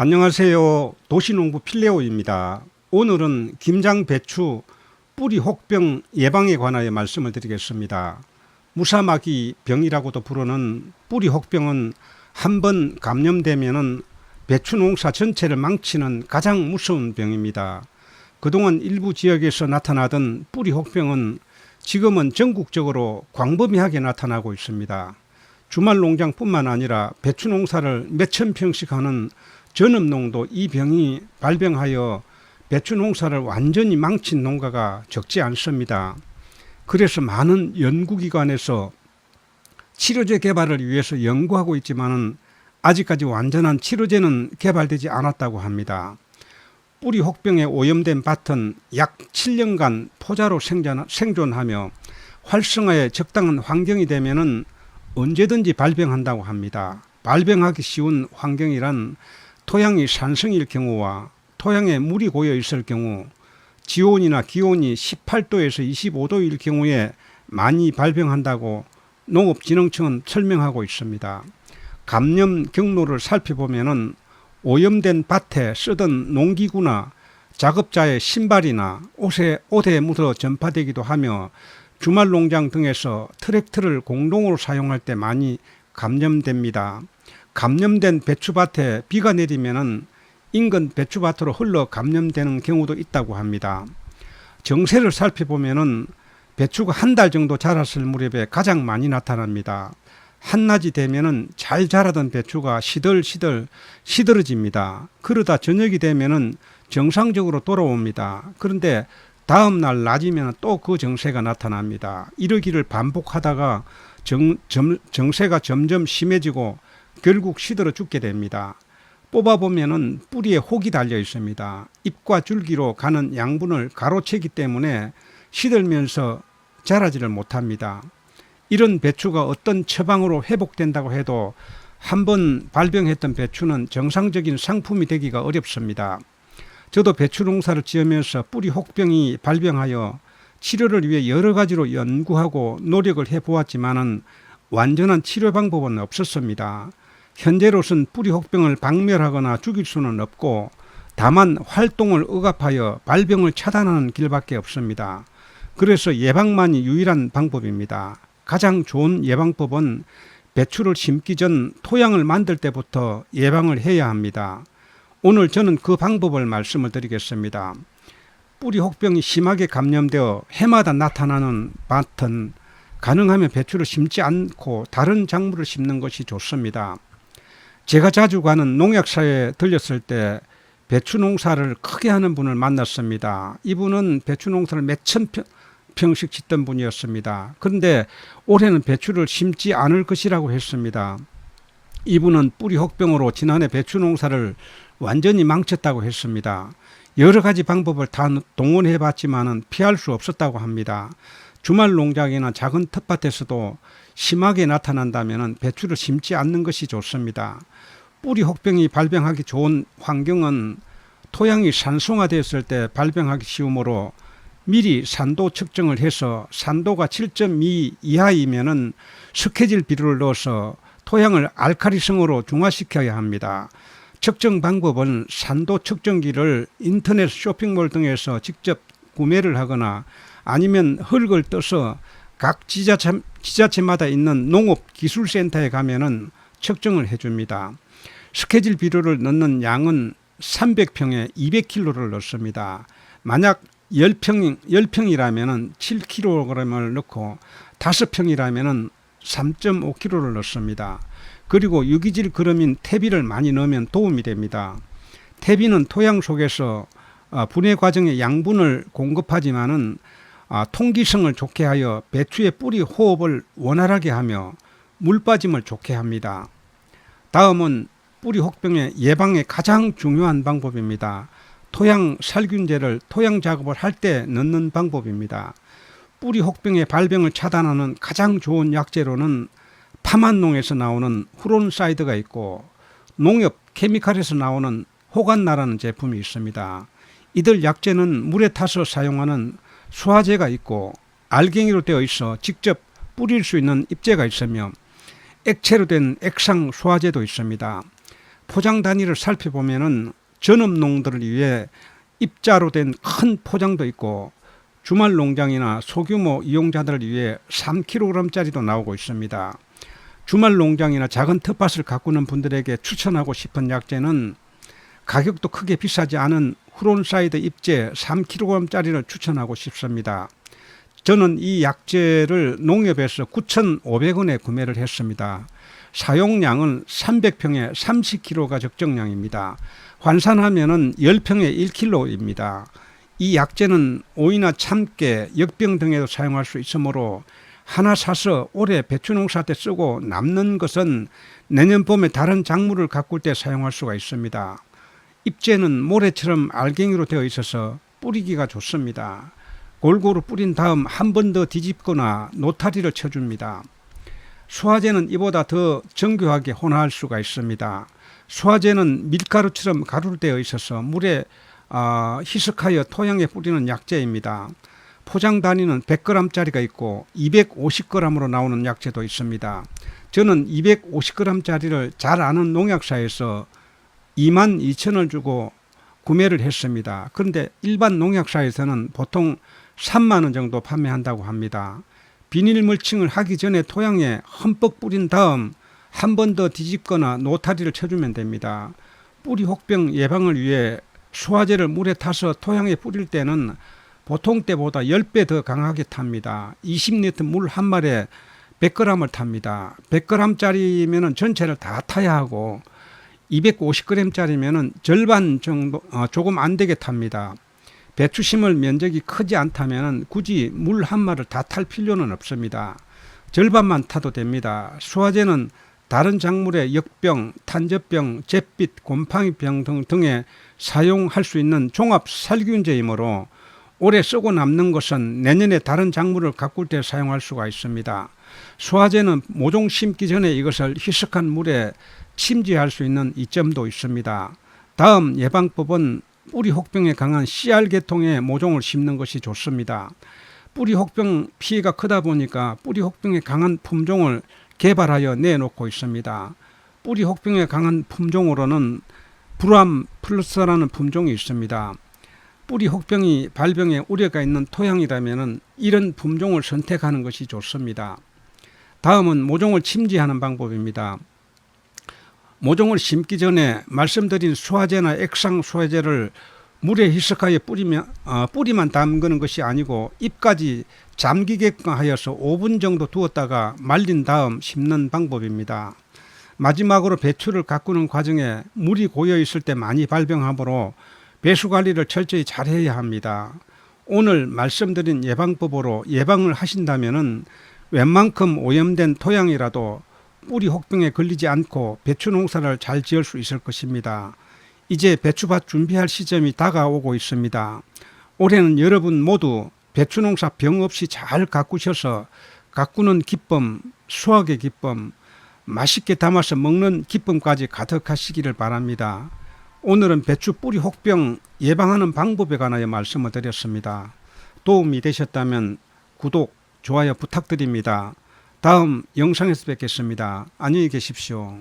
안녕하세요. 도시농부 필레오입니다. 오늘은 김장 배추 뿌리 혹병 예방에 관하여 말씀을 드리겠습니다. 무사마귀 병이라고도 부르는 뿌리 혹병은 한 번 감염되면은 배추 농사 전체를 망치는 가장 무서운 병입니다. 그동안 일부 지역에서 나타나던 뿌리 혹병은 지금은 전국적으로 광범위하게 나타나고 있습니다. 주말 농장뿐만 아니라 배추 농사를 몇천 평씩 하는 전업농도 이 병이 발병하여 배추 농사를 완전히 망친 농가가 적지 않습니다. 그래서 많은 연구기관에서 치료제 개발을 위해서 연구하고 있지만은 아직까지 완전한 치료제는 개발되지 않았다고 합니다. 뿌리 혹병에 오염된 밭은 약 7년간 포자로 생존, 생존하며 활성화에 적당한 환경이 되면은 언제든지 발병한다고 합니다. 발병하기 쉬운 환경이란 토양이 산성일 경우와 토양에 물이 고여 있을 경우 지온이나 기온이 18도에서 25도일 경우에 많이 발병한다고 농업진흥청은 설명하고 있습니다. 감염 경로를 살펴보면은 오염된 밭에 쓰던 농기구나 작업자의 신발이나 옷에 옷에 묻어 전파되기도 하며 주말 농장 등에서 트랙터를 공동으로 사용할 때 많이 감염됩니다. 감염된 배추밭에 비가 내리면은 인근 배추밭으로 흘러 감염되는 경우도 있다고 합니다. 정세를 살펴보면은 배추가 한 달 정도 자랐을 무렵에 가장 많이 나타납니다. 한낮이 되면은 잘 자라던 배추가 시들시들 시들어집니다. 그러다 저녁이 되면은 정상적으로 돌아옵니다. 그런데 다음 날 낮이면 또 그 정세가 나타납니다. 이러기를 반복하다가 정, 점, 정세가 점점 심해지고 결국 시들어 죽게 됩니다. 뽑아보면은 뿌리에 혹이 달려 있습니다. 잎과 줄기로 가는 양분을 가로채기 때문에 시들면서 자라지를 못합니다. 이런 배추가 어떤 처방으로 회복된다고 해도 한번 발병했던 배추는 정상적인 상품이 되기가 어렵습니다. 저도 배추 농사를 지으면서 뿌리 혹병이 발병하여 치료를 위해 여러 가지로 연구하고 노력을 해 보았지만은 완전한 치료 방법은 없었습니다. 현재로선 뿌리 혹병을 박멸하거나 죽일 수는 없고 다만 활동을 억압하여 발병을 차단하는 길밖에 없습니다. 그래서 예방만이 유일한 방법입니다. 가장 좋은 예방법은 배추를 심기 전 토양을 만들 때부터 예방을 해야 합니다. 오늘 저는 그 방법을 말씀을 드리겠습니다. 뿌리 혹병이 심하게 감염되어 해마다 나타나는 밭은 가능하면 배추를 심지 않고 다른 작물을 심는 것이 좋습니다. 제가 자주 가는 농약사에 들렸을 때 배추 농사를 크게 하는 분을 만났습니다. 이분은 배추 농사를 몇천 평씩 짓던 분이었습니다. 그런데 올해는 배추를 심지 않을 것이라고 했습니다. 이분은 뿌리 혹병으로 지난해 배추 농사를 완전히 망쳤다고 했습니다. 여러 가지 방법을 다 동원해 봤지만은 피할 수 없었다고 합니다. 주말 농장이나 작은 텃밭에서도 심하게 나타난다면 배추를 심지 않는 것이 좋습니다. 뿌리 혹병이 발병하기 좋은 환경은 토양이 산성화되었을 때 발병하기 쉬우므로 미리 산도 측정을 해서 산도가 7.2 이하이면은 스케질 비료를 넣어서 토양을 알카리성으로 중화시켜야 합니다. 측정 방법은 산도 측정기를 인터넷 쇼핑몰 등에서 직접 구매를 하거나 아니면 흙을 떠서 각 지자체, 지자체마다 있는 농업기술센터에 가면은 측정을 해줍니다. 스케질 비료를 넣는 양은 300평에 200kg를 넣습니다. 만약 10평, 10평이라면 7kg을 넣고 5평이라면 3.5kg를 넣습니다. 그리고 유기질 그름인 퇴비를 많이 넣으면 도움이 됩니다. 퇴비는 토양 속에서 아, 분해 과정의 양분을 공급하지만은 아, 통기성을 좋게 하여 배추의 뿌리 호흡을 원활하게 하며 물 빠짐을 좋게 합니다. 다음은 뿌리 혹병의 예방의 가장 중요한 방법입니다. 토양 살균제를 토양 작업을 할 때 넣는 방법입니다. 뿌리 혹병의 발병을 차단하는 가장 좋은 약재로는 파만농에서 나오는 후론사이드가 있고 농협 케미칼에서 나오는 호간나라는 제품이 있습니다. 이들 약재는 물에 타서 사용하는 수화제가 있고 알갱이로 되어 있어 직접 뿌릴 수 있는 잎제가 있으며 액체로 된 액상 수화제도 있습니다. 포장 단위를 살펴보면은 전업농들을 위해 입자로 된 큰 포장도 있고 주말 농장이나 소규모 이용자들을 위해 3kg짜리도 나오고 있습니다. 주말 농장이나 작은 텃밭을 가꾸는 분들에게 추천하고 싶은 약재는 가격도 크게 비싸지 않은 후론사이드 입재 3kg짜리를 추천하고 싶습니다. 저는 이 약재를 농협에서 9,500원에 구매를 했습니다. 사용량은 300평에 30kg가 적정량입니다. 환산하면은 10평에 1kg입니다. 이 약재는 오이나 참깨, 역병 등에도 사용할 수 있으므로 하나 사서 올해 배추 농사 때 쓰고 남는 것은 내년 봄에 다른 작물을 가꿀 때 사용할 수가 있습니다. 잎재는 모래처럼 알갱이로 되어 있어서 뿌리기가 좋습니다. 골고루 뿌린 다음 한 번 더 뒤집거나 노타리를 쳐줍니다. 수화제는 이보다 더 정교하게 혼합할 수가 있습니다. 수화제는 밀가루처럼 가루되어 있어서 물에 아, 희석하여 토양에 뿌리는 약재입니다. 포장 단위는 100g짜리가 있고 250g으로 나오는 약재도 있습니다. 저는 250g짜리를 잘 아는 농약사에서 2만 2천을 주고 구매를 했습니다. 그런데 일반 농약사에서는 보통 3만 원 정도 판매한다고 합니다. 비닐 물칭을 하기 전에 토양에 흠뻑 뿌린 다음 한 번 더 뒤집거나 노타리를 쳐주면 됩니다. 뿌리 혹병 예방을 위해 수화제를 물에 타서 토양에 뿌릴 때는 보통 때보다 10배 더 강하게 탑니다. 20리터 물한 말에 100g을 탑니다. 100g짜리면 전체를 다 타야 하고 250g짜리면 절반 정도 어, 조금 안 되게 탑니다. 배추 심을 면적이 크지 않다면 굳이 물 한 마를 다 탈 필요는 없습니다. 절반만 타도 됩니다. 수화제는 다른 작물의 역병, 탄저병, 잿빛, 곰팡이병 등 등에 사용할 수 있는 종합 살균제이므로 올해 쓰고 남는 것은 내년에 다른 작물을 가꿀 때 사용할 수가 있습니다. 수화제는 모종 심기 전에 이것을 희석한 물에 침지할 수 있는 이점도 있습니다. 다음 예방법은 뿌리 혹병에 강한 씨알 계통의 모종을 심는 것이 좋습니다. 뿌리 혹병 피해가 크다 보니까 뿌리 혹병에 강한 품종을 개발하여 내놓고 있습니다. 뿌리 혹병에 강한 품종으로는 불암 플러스라는 품종이 있습니다. 뿌리 혹병이 발병에 우려가 있는 토양이라면 이런 품종을 선택하는 것이 좋습니다. 다음은 모종을 침지하는 방법입니다. 모종을 심기 전에 말씀드린 수화제나 액상 수화제를 물에 희석하여 뿌리면 어, 뿌리만 담그는 것이 아니고 잎까지 잠기게끔 하여서 5분 정도 두었다가 말린 다음 심는 방법입니다. 마지막으로 배추를 가꾸는 과정에 물이 고여 있을 때 많이 발병하므로 배수 관리를 철저히 잘 해야 합니다. 오늘 말씀드린 예방법으로 예방을 하신다면은 웬만큼 오염된 토양이라도 뿌리 혹병에 걸리지 않고 배추 농사를 잘 지을 수 있을 것입니다. 이제 배추밭 준비할 시점이 다가오고 있습니다. 올해는 여러분 모두 배추 농사 병 없이 잘 가꾸셔서 가꾸는 기쁨, 수확의 기쁨, 맛있게 담아서 먹는 기쁨까지 가득하시기를 바랍니다. 오늘은 배추 뿌리 혹병 예방하는 방법에 관하여 말씀을 드렸습니다. 도움이 되셨다면 구독, 좋아요 부탁드립니다. 다음 영상에서 뵙겠습니다. 안녕히 계십시오.